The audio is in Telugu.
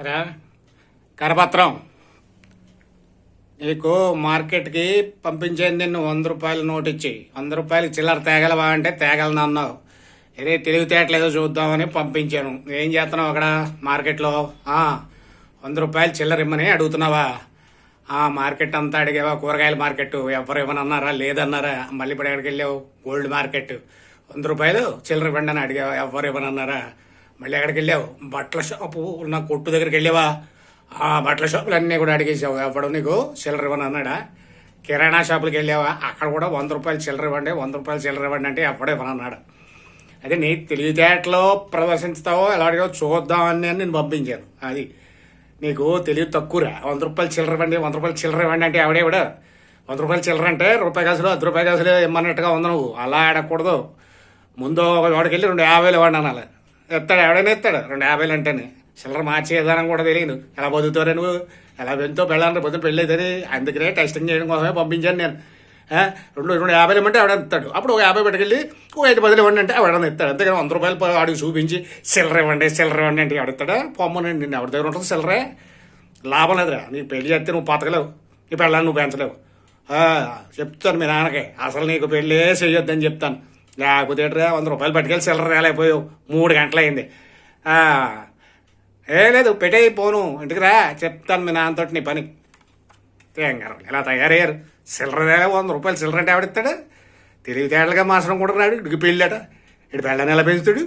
రా. కరపత్రం. నీకు మార్కెట్కి పంపించేది నిన్ను వంద రూపాయలు నోట్ ఇచ్చి వంద రూపాయలు చిల్లర తేగలవా అంటే తేగలను అన్నావు. ఇదే తెలివితేటలేదో చూద్దామని పంపించాను. ఏం చేస్తున్నావు అక్కడ మార్కెట్లో? వంద రూపాయలు చిల్లర ఇమ్మని అడుగుతున్నావా? ఆ మార్కెట్ అంతా అడిగావా? కూరగాయల మార్కెట్ ఎవరు ఇవ్వనన్నారా? లేదన్నారా? మళ్ళీ ఇప్పుడు ఎక్కడికి వెళ్ళావు? గోల్డ్ మార్కెట్ వంద రూపాయలు చిల్లర ఇవ్వండి అని అడిగావా? ఎవరు ఇవ్వనన్నారా? మళ్ళీ ఎక్కడికి వెళ్ళావు? బట్టల షాపు ఉన్న కొట్టు దగ్గరికి వెళ్ళావా? ఆ బట్టల షాపులు అన్నీ కూడా అడిగేసావు ఎవడు నీకు? చిల్లర ఇవ్వను అన్నాడా? కిరాణా షాపులకి వెళ్ళావా? అక్కడ కూడా వంద రూపాయలు చిల్లర ఇవ్వండి వంద రూపాయలు చిల్లర ఇవ్వండి అంటే అప్పుడే ఇవ్వను అన్నాడు. అదే నీ తెలివితేటలో ప్రదర్శిస్తావో ఎలా అడిగావో చూద్దామని నేను పంపించాను. అది నీకు తెలివి తక్కువరా? వంద రూపాయలు చిల్లర ఇవ్వండి వంద రూపాయలు చిల్లర ఇవ్వండి అంటే ఆవిడేవిడ వంద రూపాయలు చిల్లర అంటే రూపాయి కాసులు అర్ధ రూపాయి కాసులు ఇమ్మన్నట్టుగా ఉంది నువ్వు. అలా ఆడకూడదు ముందు వాడికి వెళ్ళి రెండు యాభైలు ఇవ్వండి అనాలి. ఎత్తాడు ఎవడైనా ఎత్తాడు. రెండు యాభైలు అంటేనే. చిల్లర మార్చే విధానం కూడా తెలియదు. ఎలా బతుకుతారా నువ్వు? ఎలా వెంతో పెళ్ళాలని పొద్దున పెళ్ళి అవుతుంది అందుకనే టెస్టింగ్ చేయడం కోసమే పంపించాను నేను. రెండు రెండు యాభైలు ఇవ్వమంటే ఆవిడ ఇస్తాడు అప్పుడు ఒక యాభై పెట్టుకెళ్ళి ఒక ఐదు పదిలు ఇవ్వండి అంటే ఆవిడ ఇస్తాడు అంతేగాని వంద రూపాయలు ఆడికి చూపించి చిల్లర ఇవ్వండి చిల్లర ఇవ్వండి అంటే ఎవడెత్తాడా పొమ్మనండి నేను ఎవరి దగ్గర ఉంటుంది చిల్లరే? లాభం లేదురా. నీ పెళ్ళి చేస్తే నువ్వు బతకలేవు. నీ పెళ్ళాన్ని నువ్వు పెంచలేవు. చెప్తాను మీ నాన్నకి. అసలు నీకు పెళ్ళే చేయొద్దని చెప్తాను. లేకపోతే ఏంట్రా వంద రూపాయలు పట్టుకెళ్ళి చిల్లర రాలేకపోయావు. మూడు గంటలైంది. ఏ లేదు పెట్టేయి పోను. ఇంటికి రా చెప్తాను మీ నాన్నతో నీ పని. తేంగారు ఇలా తయారయ్యారు? చిల్లర వేలే వంద రూపాయలు చిల్లర అంటే ఎవడిస్తాడు? తెలివితేటలుగా మాసరం కూడా రాడు ఇడికి పెళ్ళాట. ఇటు పెళ్ళని ఎలా పెంచుతాడు?